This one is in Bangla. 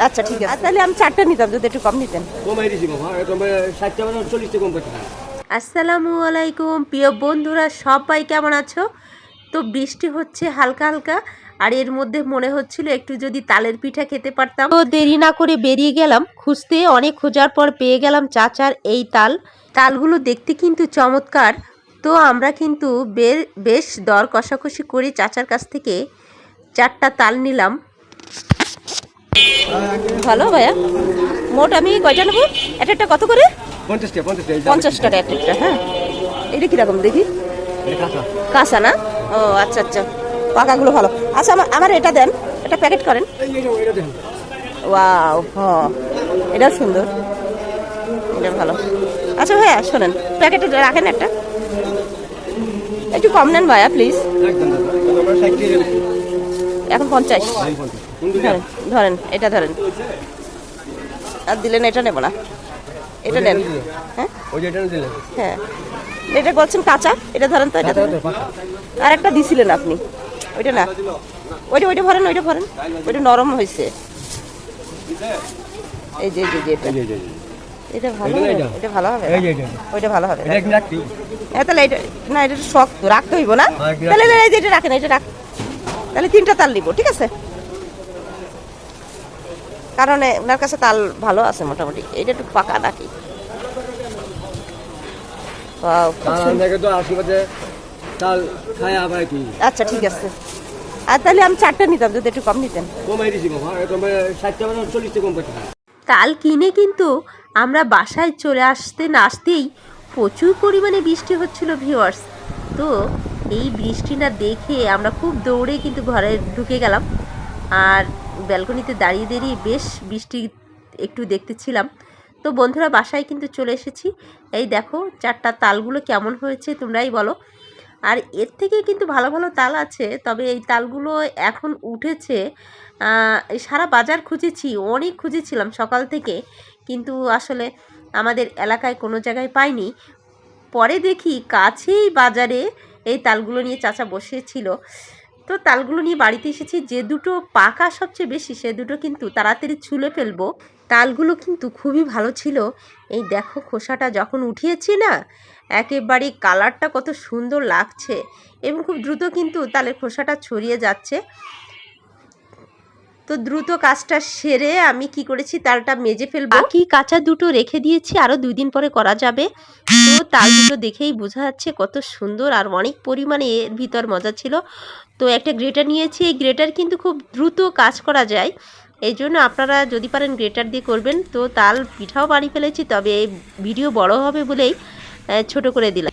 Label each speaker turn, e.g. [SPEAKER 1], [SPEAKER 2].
[SPEAKER 1] আচ্ছা ঠিক আছে। তাহলে আমি চারটা নিতাম যদি একটু কম নিতেন।
[SPEAKER 2] কমাই দিছি বাবা ষাটটা চল্লিশটা কম করতে
[SPEAKER 3] আসসালামু আলাইকুম প্রিয় বন্ধুরা সবাই কেমন আছো? তো বৃষ্টি হচ্ছে হালকা হালকা আর এর মধ্যে মনে হচ্ছিল একটু যদি তালের পিঠা খেতে পারতাম। তো দেরি না করে বেরিয়ে গেলাম খুঁজতে অনেক খোঁজার পর পেয়ে গেলাম চাচার এই তাল। তালগুলো দেখতে কিন্তু চমৎকার। তো আমরা কিন্তু বে- বেশ দর কষাকষি করে চাচার কাছ থেকে চারটা তাল নিলাম।
[SPEAKER 1] ভালো ভাইয়া। মোট আমি কয়টা নেব একটা একটা কত করে? পঞ্চাশ টাকা একটা একটা হ্যাঁ। এটা কীরকম দেখি?
[SPEAKER 2] এটা কাঁচা।
[SPEAKER 1] না? ও আচ্ছা আচ্ছা। পাকাগুলো ভালো। আচ্ছা আমার আমার এটা দেন। এটা প্যাকেট করেন।
[SPEAKER 2] এটা
[SPEAKER 1] ওয়াও হ। এটাও সুন্দর। এটা ভালো। আচ্ছা ভাইয়া শোনেন। প্যাকেটে রাখেন একটা। একটু কম নেন ভাইয়া প্লিজ। এখন পঞ্চাশ। ধরেন ধরেন এটা ধরেন। আর দিলেন এটা নেব না। এটা নেন। হ্যাঁ?
[SPEAKER 2] এটা
[SPEAKER 1] হ্যাঁ। এটা বলছেন কাঁচা এটা ধরেন তো এটা আর একটা দিছিলেন আপনি। ওইটা না। ওইটা ওইটা ভরেন ওইটা ভরেন। ওইটা নরম হয়েছে এই যে যে, এটা। এটা ভালো
[SPEAKER 2] এটা
[SPEAKER 1] হবে।
[SPEAKER 2] এটা?
[SPEAKER 1] ভালো হবে ওইটা ভালো হবে হ্যাঁ তাহলে এটা না এটা শক্ত। রাখতে হইব না।
[SPEAKER 2] হ্যাঁ,
[SPEAKER 1] তাহলে এই যে এটা রাখেন এটা রাখ তাহলে তিনটা তাল নিব ঠিক আছে? কারণ ওনার কাছে তাল ভালো আছে মোটামুটি। এটা একটু পাকা নাকি?
[SPEAKER 2] কি?
[SPEAKER 1] আচ্ছা ঠিক আছে। আর তাহলে আমি চারটা নিতাম যদি একটু কম নিতেন।
[SPEAKER 2] মানে হয়
[SPEAKER 3] তাল কিনে কিন্তু আমরা বাসায় চলে আসতে না আসতেই প্রচুর পরিমাণে বৃষ্টি হচ্ছিল ভিউয়ার্স তো এই বৃষ্টিটা দেখে আমরা খুব দৌড়ে কিন্তু ঘরে ঢুকে গেলাম। আর ব্যালকনিতে দাঁড়িয়ে দাঁড়িয়ে বেশ বৃষ্টি একটু দেখতেছিলাম। তো বন্ধুরা, বাসায় কিন্তু চলে এসেছি। এই দেখো, চারটা তালগুলো কেমন হয়েছে তোমরাই বলো। আর এর থেকে কিন্তু ভালো ভালো তাল আছে, তবে এই তালগুলো এখন উঠেছে সারা বাজার খুঁজেছি, অনেক খুঁজেছিলাম সকাল থেকে। কিন্তু আসলে আমাদের এলাকায় কোনো জায়গায় পাইনি। পরে দেখি কাছেই বাজারে এই তালগুলো নিয়ে চাচা বসেছিল। তো তালগুলো নিয়ে বাড়িতে এসেছি। যে দুটো পাকা সবচেয়ে বেশি, সে দুটো কিন্তু তাড়াতাড়ি ছুলে ফেলব। তালগুলো কিন্তু খুবই ভালো ছিল। এই দেখো খোসাটা যখন উঠিয়েছি না, একেবারে কালারটা কত সুন্দর লাগছে এবং খুব দ্রুত কিন্তু তালের খোসাটা ছড়িয়ে যাচ্ছে। তো দ্রুত কাজটা সেরে আমি কি করেছি তালটা মেজে ফেলব। বাকি কাঁচা দুটো রেখে দিয়েছি আরও দুই দিন পরে করা যাবে। তো তাল দুটো দেখেই বোঝা যাচ্ছে কত সুন্দর আর অনেক পরিমাণে এর ভিতর মজা ছিল। তো একটা গ্রেটার নিয়েছি, এই গ্রেটার কিন্তু খুব দ্রুত কাজ করা যায়। এই জন্য আপনারা যদি পারেন গ্রেটার দিয়ে করবেন। তো তাল পিঠাও বানিয়ে ফেলেছি, তবে এই ভিডিও বড় হবে বলেই ছোট করে দিলাম।